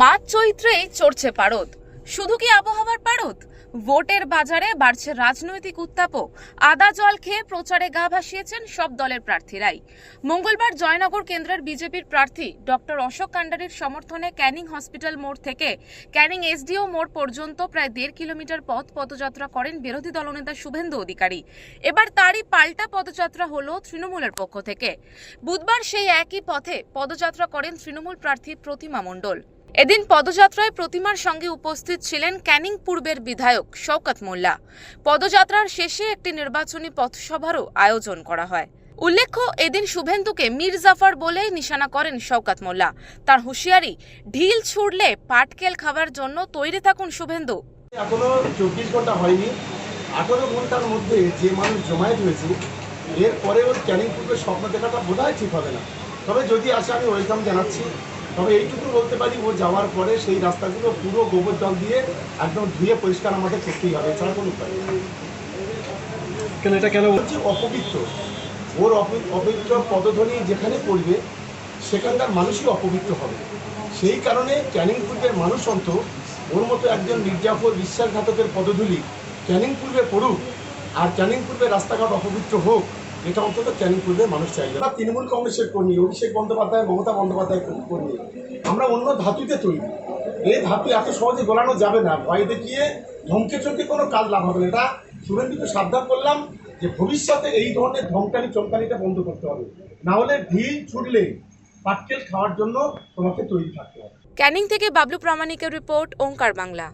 মাঝ চৈত্রে চড়ছে পারদ। শুধু কি আবহাওয়ার পারদ? ভোটের বাজারে বাড়ছে রাজনৈতিক উত্তাপও। আদা জল খেয়ে প্রচারে গা ভাসিয়েছেন সব দলের প্রার্থীরাই। মঙ্গলবার জয়নগর কেন্দ্রের বিজেপির প্রার্থী ডক্টর অশোক কান্ডারির সমর্থনে ক্যানিং হসপিটাল মোড় থেকে ক্যানিং এসডিও মোড় পর্যন্ত প্রায় দেড় কিলোমিটার পথ পদযাত্রা করেন বিরোধী দলনেতা শুভেন্দু অধিকারী। এবার তারই পাল্টা পদযাত্রা হলো তৃণমূলের পক্ষ থেকে। বুধবার সেই একই পথে পদযাত্রা করেন তৃণমূল প্রার্থী প্রতিমা মণ্ডল। এদিন পদযাত্রায় প্রতিমার সঙ্গে উপস্থিত ছিলেন ক্যানিং পূর্বের বিধায়ক শওকত মোল্লা। পদযাত্রার শেষে একটি নির্বাচনী পথসভারও আয়োজন করা হয়। উল্লেখ্য, এদিন শুভেন্দুকে মীর জাফর বলেই নিশানা করেন শওকত মোল্লা। তার হুঁশিয়ারি, ঢিল ছুড়লে পাটকেল খাবার জন্য তৈরি থাকুন শুভেন্দু। এখনও চব্বিশ ঘণ্টা হয়নি। আঠারো ঘণ্টার মধ্যে যে মানুষ জমায়েত হয়েছে এরপরে ওর ক্যানিং পূর্বে স্বপ্ন দেখাটা বোধ ঠিক হবে না। তবে যদি আসে, আমি ওয়েলকাম জানাচ্ছি। তবে এইটুকু বলতে পারি ও যাওয়ার পরে সেই রাস্তাগুলো পুরো গোবর জল দিয়ে একদম ধুয়ে পরিষ্কার আমাদের করতেই হবে এছাড়া কোনো উপায় কেন এটা কেন? বলছি অপবিত্র ওর অপি- অপবিত্র পদধ্বনি যেখানে পড়বে সেখানকার মানুষই অপবিত্র হবে। সেই কারণে ক্যানিং পূর্বের মানুষ অন্ত ওর মতো একজন মির্জাফর বিশ্বাসঘাতকের পদধূলি ক্যানিং পূর্বে পড়ুক আর ক্যানিং পূর্বে রাস্তাঘাট অপবিত্র হোক এটা অন্তত ক্যানিং পূর্বের মানুষ চাইবে। আমরা তৃণমূল কংগ্রেসের কর্মী, অভিষেক বন্দ্যোপাধ্যায়, মমতা বন্দ্যোপাধ্যায় কর্মী। আমরা অন্য ধাতুতে তৈরি। এই ধাতু এত সহজে গলানো যাবে না। ভয় দেখিয়ে ধমকে চমকে কোনো কাজ লাভ হবে না। এটা শুভেন্দুকে সাবধান করলাম যে ভবিষ্যতে এই ধরনের ধমকানি চমকানিটা বন্ধ করতে হবে। না হলে ঢিল ছুটলে পাটকেল খাওয়ার জন্য তোমাকে তৈরি থাকতে হবে। ক্যানিং থেকে বাবলু প্রামাণিকের রিপোর্ট, ওঙ্কার বাংলা।